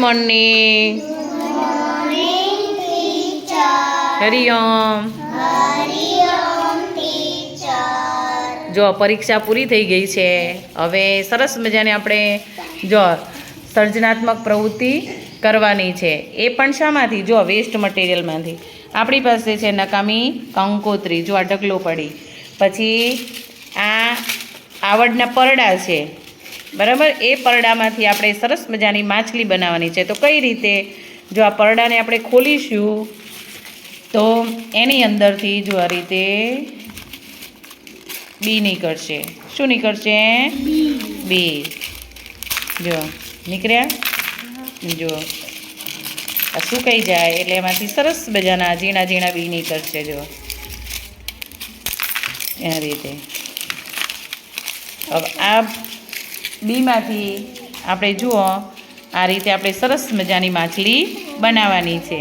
Morning Hariom જો પરીક્ષા પૂરી થઈ ગઈ છે, હવે સરસ મજાને આપણે જો સર્જનાત્મક પ્રવૃત્તિ કરવાની છે. એ પણ શામાંથી? જો વેસ્ટ મટીરિયલમાંથી આપણી પાસે છે નકામી કંકોત્રી, જો આ ઢગલો પડી. પછી આ આવડના પરડા છે. બરાબર? એ પરડામાંથી આપણે સરસ મજાની માછલી બનાવવાની છે. તો કઈ રીતે? જો આ પરડાને આપણે ખોલીશું, તો એની અંદરથી જો આ રીતે બી નીકળશે. શું નીકળશે? બી. જો, નીકળ્યા? જો. આ સુકાઈ જાય? એટલે એમાંથી સરસ મજાના ઝીણા ઝીણા બી નીકળશે, જો. એ રીતે. હવે આ બીમાંથી આપણે જુઓ આ રીતે આપણે સરસ મજાની માછલી બનાવવાની છે.